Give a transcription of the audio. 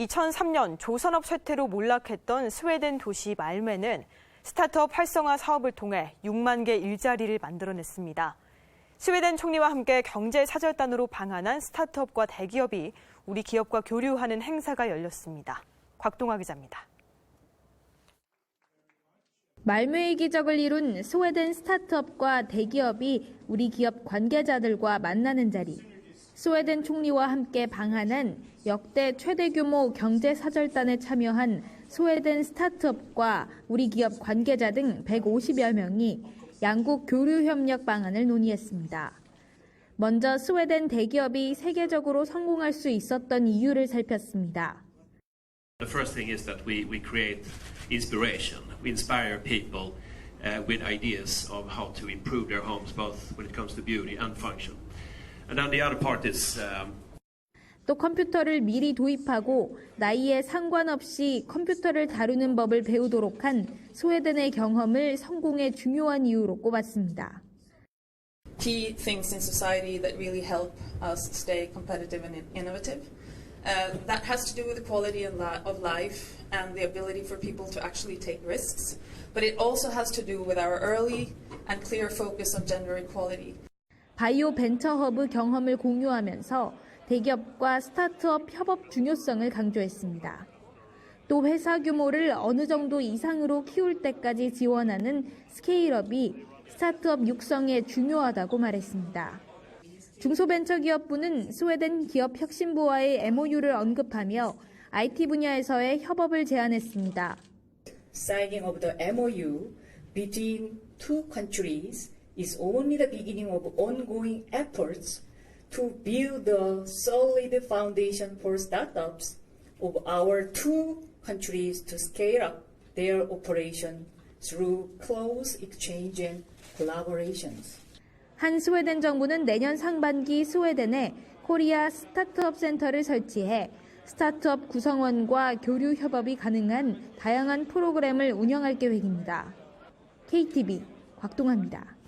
2003년 조선업 쇠퇴로 몰락했던 스웨덴 도시 말메는 스타트업 활성화 사업을 통해 6만 개 일자리를 만들어냈습니다. 스웨덴 총리와 함께 경제 사절단으로 방한한 스타트업과 대기업이 우리 기업과 교류하는 행사가 열렸습니다. 곽동아 기자입니다. 말묘의 기적을 이룬 스웨덴 스타트업과 대기업이 우리 기업 관계자들과 만나는 자리. 스웨덴 총리와 함께 방한한 역대 최대 규모 경제 사절단에 참여한 스웨덴 스타트업과 우리 기업 관계자 등 150여 명이 양국 교류 협력 방안을 논의했습니다. 먼저 스웨덴 대기업이 세계적으로 성공할 수 있었던 이유를 살폈습니다. The first thing is that we, we create inspiration. We inspire people uh, with ideas of how to improve their homes, both when it comes to beauty and function. And then the other part is um, 또 컴퓨터를 미리 도입하고 나이에 상관없이 컴퓨터를 다루는 법을 배우도록 한 스웨덴의 경험을 성공의 중요한 이유로 꼽았습니다. key things in society that really help us stay competitive and innovative. Uh, that has to do with the quality and li- of life and the ability for people to actually take risks, but it also has to do with our early and clear focus on gender equality. 바이오 벤처 허브 경험을 공유하면서 대기업과 스타트업 협업 중요성을 강조했습니다. 또 회사 규모를 어느 정도 이상으로 키울 때까지 지원하는 스케일업이 스타트업 육성에 중요하다고 말했습니다. 중소벤처기업부는 스웨덴 기업 혁신부와의 MOU를 언급하며 IT 분야에서의 협업을 제안했습니다. signing of the MOU between two countries is only the beginning of ongoing efforts to build the solid foundation for startups of our two countries to scale up their operation through close exchange and collaborations. 한 스웨덴 정부는 내년 상반기 스웨덴에 코리아 스타트업 센터를 설치해 스타트업 구성원과 교류 협업이 가능한 다양한 프로그램을 운영할 계획입니다. KTV 곽동아입니다.